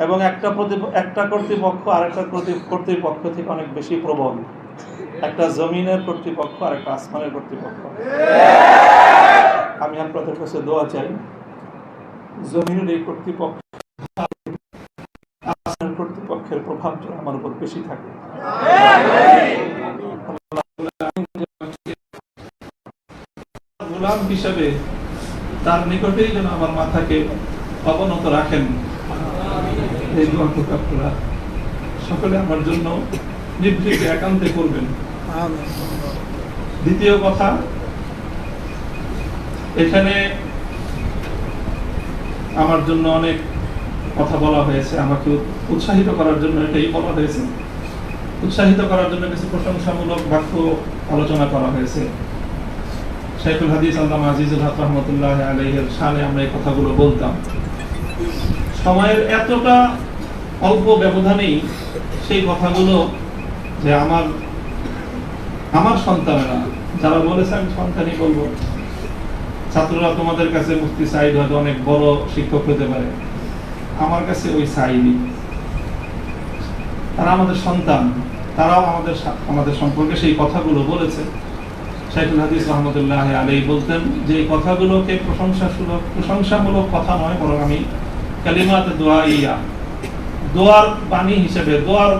এবং একটা একটা কর্তৃপক্ষ, আরেকটা কর্তৃ- কর্তৃপক্ষ থেকে অনেক বেশি প্রবল। একটা জমিনের কর্তৃপক্ষ আর একটা আসমানের কর্তৃপক্ষ। আমি আপনাদের কাছে দোয়া চাই, জমিনের এই কর্তৃপক্ষ কর্তৃপক্ষের প্রভাব আমার উপর বেশি থাকে। গোলাম হিসাবে তার নিকটেই যেন আমার মাথাকে অবনত রাখেন। এই দোয়া করতে আপনারা সকলে আমার জন্য নিভৃতে একান্তে করবেন। দ্বিতীয় কথা, এখানে আমার জন্য অনেক কথা বলা হয়েছে। আমাকে উৎসাহিত করার জন্য এটাই বলা হয়েছে। উৎসাহিত করার জন্য কিছু প্রশংসামূলক বাক্য আলোচনা করা হয়েছে। শেখুল হাদিস আল্লাহ আজিজুল হক রহমতুল্লাহ আলহের সালে আমরা এই কথাগুলো বলতাম। সময়ের এতটা অল্প ব্যবধানেই সেই কথাগুলো যে আমার আমার সন্তানেরা, যারা বলেছে, আমি সন্তানই বলব। ছাত্ররা তোমাদের কাছে মুফতি সাইদ হয়তো অনেক বড় শিক্ষক হতে পারে। আমার কাছে ওই সাইডই তারা আমাদের সন্তান, তারাও আমাদের আমাদের সম্পর্কে সেই কথাগুলো বলেছে। শাইখুল হাদিস রহমতুল্লাহ আলাই বলতেন, যে কথাগুলোকে প্রশংসা প্রশংসামূলক কথা নয়, বরং আমি কালিমাতে দোয়া ইয়া দোয়ার বাণী হিসেবে, দোয়ার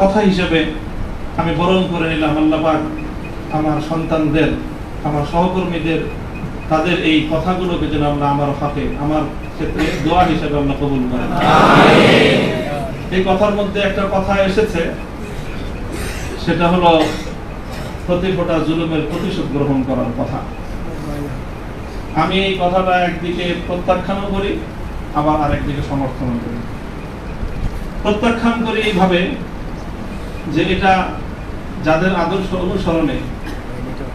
কথা হিসেবে আমি বরণ করে নিলাম আল্লাহ পাক আমার সন্তানদের, আমার সহকর্মীদের, তাদের এই কথাগুলোকে যেন আমরা আমার হাতে আমার ক্ষেত্রে দোয়া হিসেবে আমরা কবুল করেন। এই কথার মধ্যে একটা কথা এসেছে, সেটা হলো প্রতি ফোটা জুলুমের প্রতিশোধ গ্রহণ করার কথা। আমি এই কথাটা একদিকে প্রত্যাখ্যানও করি আবার আরেকদিকে সমর্থনও করি। প্রত্যাখ্যান করি এইভাবে যে এটা যাদের আদর্শ অনুসরণে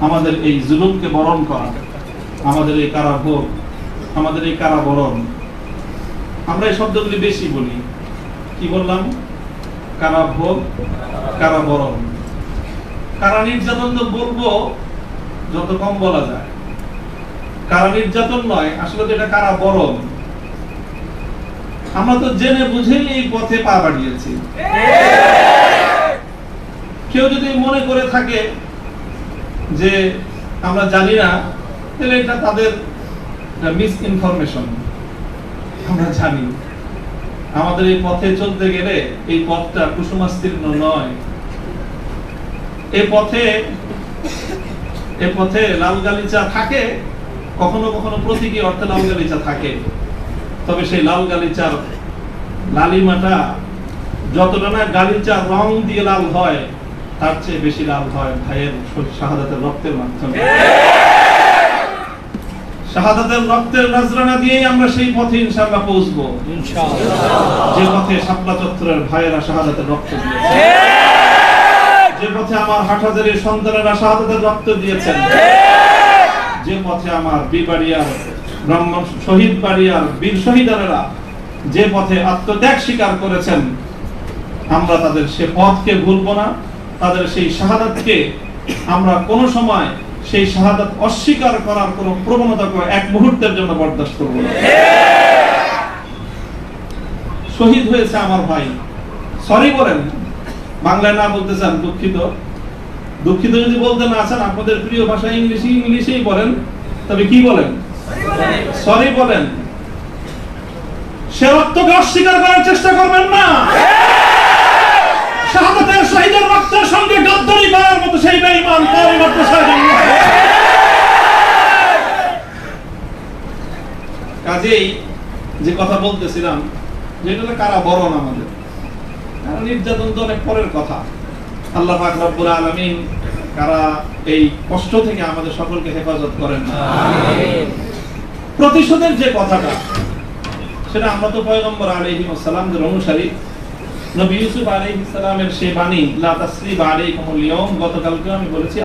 আমাদের এই জুলুমকে বরণ করা, আমাদের এই কারাভোগ, আমাদের এই কারাবরণ, আমরা এই শব্দগুলি বেশি বলি। কি বললাম? কারাভোগ, কারাবরণ। কারা নির্যাতন তো বলব, যত কম বলা যায়। কারা নির্যাতন নয়, আসলে তো এটা কারা বরণ আমরা তো জেনে বুঝেই এই পথে পা বাড়িয়েছি। কেউ যদি মনে করে থাকে যে আমরা জানি না, তাহলে এটা তাদের মিস ইনফরমেশন আমরা জানি। আমাদের এই পথে চলতে গেলে এই পথটা কুসুমাস্তীর্ণ নয়। এ পথে এ পথে লাল গালিচা থাকে, কখনো কখনো প্রতীকী অর্থে লাল গালিচা থাকে। তবে সেই লাল গালিচার লালিমাটা যতটা না গালিচার রং দিয়ে লাল হয় তার চেয়ে বেশি লাল হয় ভাইয়ের শাহাদাতের রক্তের মাধ্যমে। শাহাদাতের রক্তের নজরানা দিয়েই আমরা সেই পথে ইনশাআল্লাহ পৌঁছবো। যে পথে শাপলা চত্বরের ভাইয়েরা শাহাদাতের রক্ত দিয়েছে যে পথে আমার হাটহাজারের সন্তানেরা শাহাদাতের রক্ত দিয়েছেন। যে পথে আমার বিবাড়িয়ার ব্রহ্ম শহীদ বাড়িয়ার বীর শহীদানেরা যে পথে আত্মত্যাগ স্বীকার করেছেন, আমরা তাদের সে পথকে ভুলবো না, তাদের সেই শাহাদাতকে আমরা কোনো সময় সেই শাহাদাত অস্বীকার করার কোনো প্রবণতাকে এক মুহূর্তের জন্য বরদাস্ত করব না। শহীদ হয়েছে আমার ভাই। সরি বলেন, বাংলায় না বলতে চান, দুঃখিত। দুঃখিত যদি বলতে না চান, আপনাদের প্রিয় ভাষা ইংলিশ ইংলিশেই বলেন, তবে কি বলেন? সরি বলেন। সে রক্তকে অস্বীকার করার চেষ্টা করবেন না। শাহাদাতের শহীদের রক্তের সঙ্গে গাদ্দারি করার মতো সেই বেঈমান শহীদ নয়। কাজেই যে কথা বলতেছিলাম যে এটা হলো কারা বরণ আমাদের? কারণ নির্যাতন তো অনেক পরের কথা। আল্লাহ পাক রব্বুল আলামিন কারা এই কষ্ট থেকে আমাদের সকলকে হেফাজত করেন প্রতিশোধের যে কথাটা, সেটা আমরা তো পয়গম্বর আলহিম সালামদের অনুসারী। নবী ইউসুফ আলহিম সালামের সে বাণী লাতাশ্রী আলাইকুমুল ইয়াউম গতকালকে আমি বলেছি।